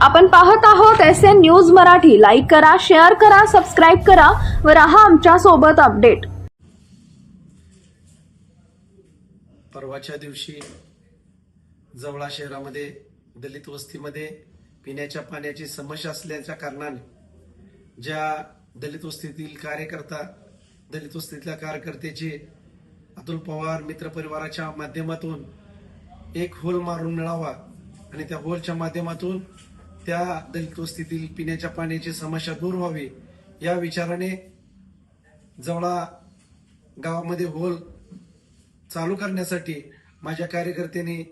आपण पाहत आहोत S N news Marathi. Like करा शेअर करा सबस्क्राईब करा व राहा आमच्यासोबत अपडेट परवाच्या दिवशी जवळा शहरामध्ये दलित वस्तीमध्ये पिण्याच्या पाण्याची समस्या असल्याच्या कारणाने ज्या दलित वस्तीतील कार्यकर्ता दलित वस्तीतल्या कार्यकर्त्याचे अतुल पवार मित्र परिवाराच्या माध्यमातून एक होल मारून मिळावा आणि त्या होलच्या माध्यमातून त्या दलित वस्तीतील पिण्याच्या पाण्याची समस्या दूर व्हावी या विचाराने जवळा गावामध्ये होल चालू करण्यासाठी माझ्या कार्यकर्त्यांनी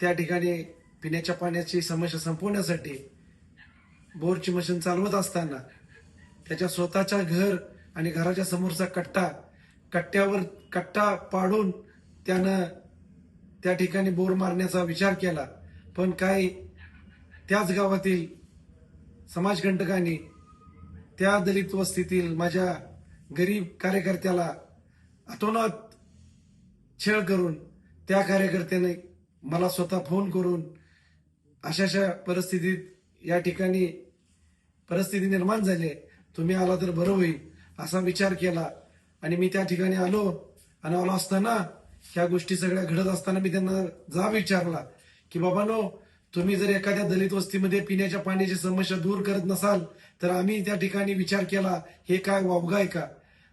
त्या ठिकाणी पिण्याच्या पाण्याची समस्या संपवण्यासाठी बोरची मशीन चालवत असताना त्याच्या स्वतःच्या घर आणि घराच्या समोरचा कट्टा कट्ट्यावर कट्टा पाडून त्यानं त्या ठिकाणी बोर मारण्याचा विचार केला. पण काही त्याच गावातील समाजकंटकांनी त्या दलित वस्तीतील माझ्या गरीब कार्यकर्त्याला अतोनात छळ करून त्या कार्यकर्त्याने मला स्वतः फोन करून अशाशा परिस्थितीत या ठिकाणी परिस्थिती निर्माण झाली आहे. तुम्ही आला तर बरं होईल असा विचार केला आणि मी त्या ठिकाणी आलो आणि आलो असताना ह्या गोष्टी सगळ्या घडत असताना मी त्यांना जा विचारला की बाबानो तुम्ही जर एखाद्या दलित वस्तीमध्ये पिण्याच्या पाण्याची समस्या दूर करत नसाल तर आम्ही त्या ठिकाणी विचार केला हे काय वावगा का?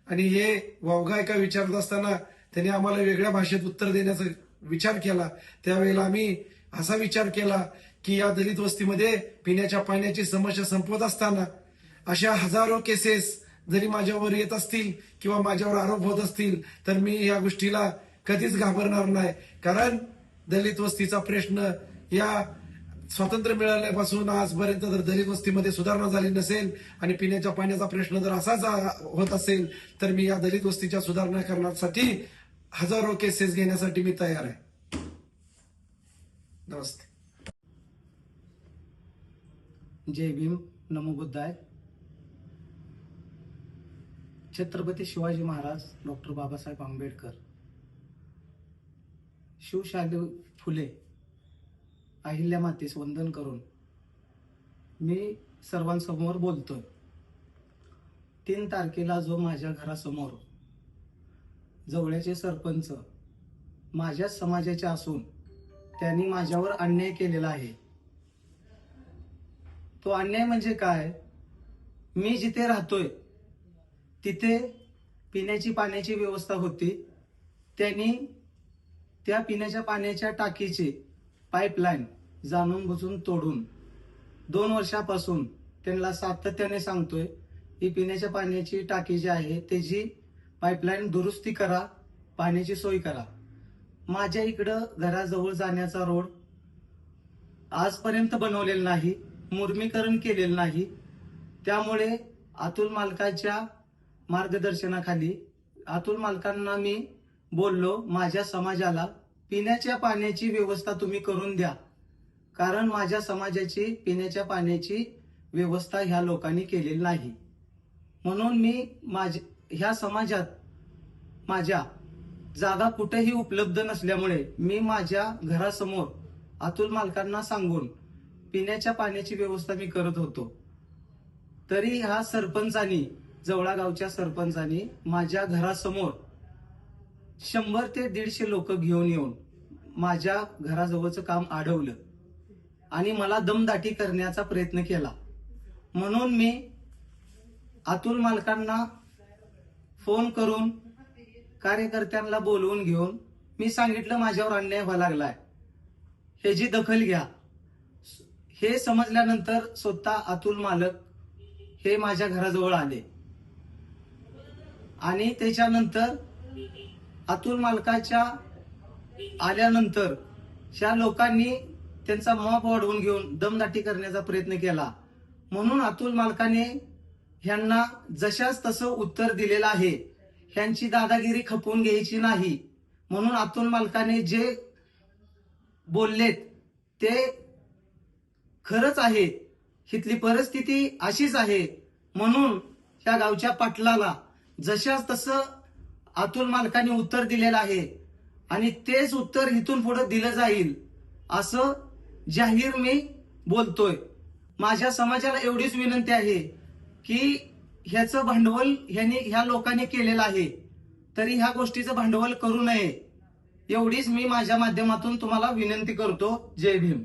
आणि हे वावगा का विचारत असताना त्यांनी आम्हाला वेगळ्या भाषेत उत्तर देण्याचा विचार केला. त्यावेळेला आम्ही असा विचार केला की या दलित वस्तीमध्ये पिण्याच्या पाण्याची समस्या संपवत असताना अशा हजारो केसेस जरी माझ्यावर येत असतील किंवा माझ्यावर आरोप होत असतील तर मी या गोष्टीला कधीच घाबरणार नाही. कारण दलित वस्तीचा प्रश्न या स्वातंत्र्य मिळाल्यापासून आजपर्यंत जर दलित वस्तीमध्ये सुधारणा झाली नसेल आणि पिण्याच्या पाण्याचा प्रश्न जर असाच होत असेल तर मी या दलित वस्तीच्या सुधारणा करण्यासाठी हजारो केसेस घेण्यासाठी मी तयार आहे. नमस्ते. जय भीम. नमो बुद्धाय. छत्रपती शिवाजी महाराज डॉक्टर बाबासाहेब आंबेडकर शिवशाली फुले अहिल्या मातेस वंदन करून मी सर्वांसमोर बोलतोय. तीन तारखेला जो माझ्या घरासमोर जवळ्याचे सरपंच माझ्याच समाजाचे असून त्यांनी माझ्यावर अन्याय केलेला आहे. तो अन्याय म्हणजे काय? मी जिथे राहतोय तिथे पिण्याची पाण्याची व्यवस्था होती. त्यांनी त्या पिण्याच्या पाण्याच्या टाकीचे पाईपलाईन जाणून बुजून तोडून दोन वर्षापासून त्यांना सातत्याने सांगतोय ही पिण्याच्या पाण्याची टाकी जी आहे त्याची पाईपलाईन दुरुस्ती करा पाण्याची सोय करा. माझ्या इकडं घराजवळ जाण्याचा रोड आजपर्यंत बनवलेला नाही मुर्मीकरण केलेलं नाही. त्यामुळे अतुल मालकाच्या मार्गदर्शनाखाली अतुल मालकांना मी बोललो माझ्या समाजाला पिण्याच्या पाण्याची व्यवस्था तुम्ही करून द्या. कारण माझ्या समाजाची पिण्याच्या पाण्याची व्यवस्था ह्या लोकांनी केलेली नाही. म्हणून मी माज ह्या समाजात माझ्या जागा कुठेही उपलब्ध नसल्यामुळे मी माझ्या घरासमोर अतुल मालकांना सांगून पिण्याच्या पाण्याची व्यवस्था मी करत होतो. तरी ह्या सरपंचानी जवळा गावच्या सरपंचानी माझ्या घरासमोर शंभर ते दीडशे लोक घेऊन येऊन माझ्या घराजवळचं काम अडवलं आणि मला दमदाटी करण्याचा प्रयत्न केला. म्हणून मी अतुल मालकांना फोन करून कार्यकर्त्यांना बोलवून घेऊन मी सांगितलं माझ्यावर अन्याय व्हायला लागलाय. ह्याची दखल घ्या. हे समजल्यानंतर स्वतः अतुल मालक हे माझ्या घराजवळ आले. आणि त्याच्यानंतर अतुल मालकाच्या आल्यानंतर ह्या लोकांनी त्यांचा मॉप वाढवून घेऊन दमदाटी करण्याचा प्रयत्न केला. म्हणून अतुल मालकाने ह्यांना जशाच तसं उत्तर दिलेलं आहे ह्यांची दादागिरी खपवून घ्यायची नाही. म्हणून अतुल मालकाने जे बोललेत ते खरंच आहे. इथली परिस्थिती अशीच आहे. म्हणून त्या गावच्या पाटलाला जशाच तसं अतुल मालकाने उत्तर दिलेलं आहे. आणि तेच उत्तर इथून पुढे दिलं जाईल असं जाहीर मी बोलतोय. माझ्या समाजाला एवढीच विनंती आहे की ह्याचं भांडवल ह्याने ह्या लोकांनी केलेलं आहे. तरी ह्या गोष्टीचं भांडवल करू नये. एवढीच मी माझ्या माध्यमातून तुम्हाला विनंती करतो. जय भीम.